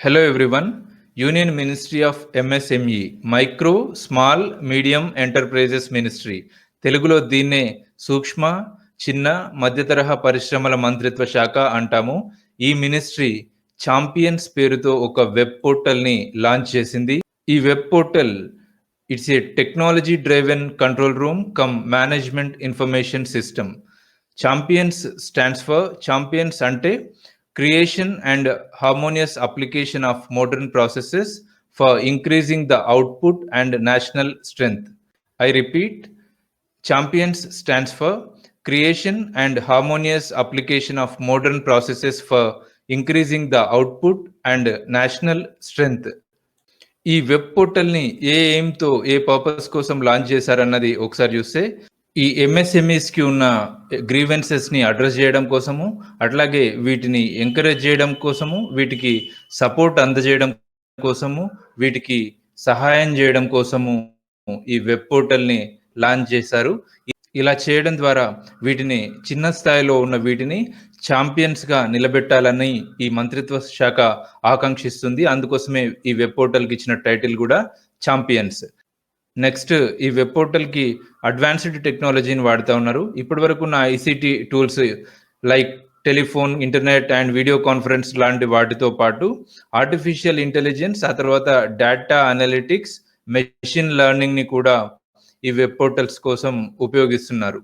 Hello everyone union ministry of MSME micro small medium enterprises ministry తెలుగులో దీన్నే సూక్ష్మ చిన్న మధ్యతరహా పరిశ్రమల మంత్రిత్వ శాఖ అంటాము. ఈ మినిస్ట్రీ ఛాంపియన్స్ పేరుతో ఒక వెబ్ పోర్టల్ని లాంచ్ చేసింది. ఈ web portal it's a technology driven control room cum management information system champions stands for champions అంటే creation and harmonious application of modern processes for increasing the output and national strength. I repeat, champions stands for creation and harmonious application of modern processes for increasing the output and national strength. ఈ web పోర్టల్ని ఏ ఎయిమ్తో a purpose కోసం launch చేశారన్నది ఒకసారి చూస్తే ఈ ఎంఎస్ఎంఈస్కి ఉన్న గ్రీవెన్సెస్ని address చేయడం కోసము అట్లాగే వీటిని ఎంకరేజ్ చేయడం కోసము వీటికి సపోర్ట్ అందజేయడం కోసము వీటికి సహాయం చేయడం కోసము ఈ వెబ్ పోర్టల్ని లాంచ్ చేశారు. ఇలా చేయడం ద్వారా వీటిని చిన్న స్థాయిలో ఉన్న వీటిని ఛాంపియన్స్గా నిలబెట్టాలని ఈ మంత్రిత్వ శాఖ ఆకాంక్షిస్తుంది. అందుకోసమే ఈ వెబ్ పోర్టల్కి ఇచ్చిన టైటిల్ కూడా ఛాంపియన్స్ నెక్స్ట్ ఈ వెబ్ పోర్టల్కి అడ్వాన్స్డ్ టెక్నాలజీని వాడుతూ ఉన్నారు. ఇప్పటి వరకు నా ICT tools like telephone internet and video conference లాంటి వాటితో పాటు ఆర్టిఫిషియల్ ఇంటెలిజెన్స్ ఆ తర్వాత డేటా అనలిటిక్స్ మెషిన్ లెర్నింగ్ని కూడా ఈ వెబ్ పోర్టల్స్ కోసం ఉపయోగిస్తున్నారు.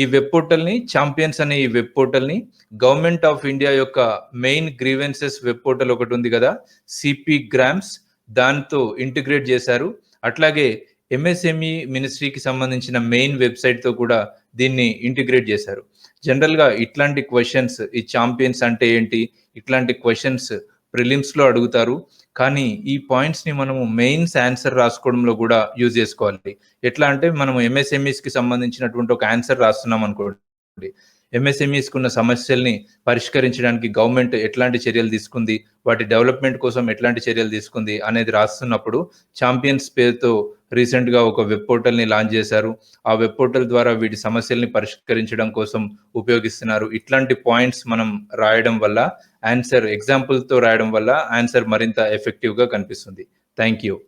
ఈ వెబ్ పోర్టల్ని ఛాంపియన్స్ అనే ఈ వెబ్ పోర్టల్ని గవర్నమెంట్ ఆఫ్ ఇండియా యొక్క మెయిన్ గ్రీవెన్సెస్ వెబ్ పోర్టల్ ఒకటి ఉంది కదా సిపి గ్రామ్స్. దాంతో ఇంటిగ్రేట్ చేశారు. అట్లాగే ఎంఎస్ఎంఈ మినిస్ట్రీకి సంబంధించిన మెయిన్ వెబ్సైట్తో కూడా దీన్ని ఇంటిగ్రేట్ చేశారు. జనరల్గా ఇట్లాంటి క్వశ్చన్స్ ఈ ఛాంపియన్స్ అంటే ఏంటి ఇట్లాంటి క్వశ్చన్స్ ప్రిలిమ్స్లో అడుగుతారు. కానీ ఈ పాయింట్స్ని మనము మెయిన్స్ ఆన్సర్ రాసుకోవడంలో కూడా యూజ్ చేసుకోవాలి. ఎట్లా అంటే మనం ఎంఎస్ఎంఈస్కి సంబంధించినటువంటి ఒక ఆన్సర్ రాస్తున్నాం అనుకోండి. ఎంఎస్ఎంఈస్కి ఉన్న సమస్యల్ని పరిష్కరించడానికి గవర్నమెంట్ ఎట్లాంటి చర్యలు తీసుకుంది వాటి డెవలప్మెంట్ కోసం ఎట్లాంటి చర్యలు తీసుకుంది అనేది రాస్తున్నప్పుడు ఛాంపియన్స్ పేరుతో రీసెంట్గా ఒక వెబ్ పోర్టల్ని లాంచ్ చేశారు. ఆ వెబ్ పోర్టల్ ద్వారా వీటి సమస్యల్ని పరిష్కరించడం కోసం ఉపయోగిస్తున్నారు. ఇట్లాంటి పాయింట్స్ మనం రాయడం వల్ల ఆన్సర్ ఎగ్జాంపుల్తో రాయడం వల్ల ఆన్సర్ మరింత ఎఫెక్టివ్గా కనిపిస్తుంది. Thank you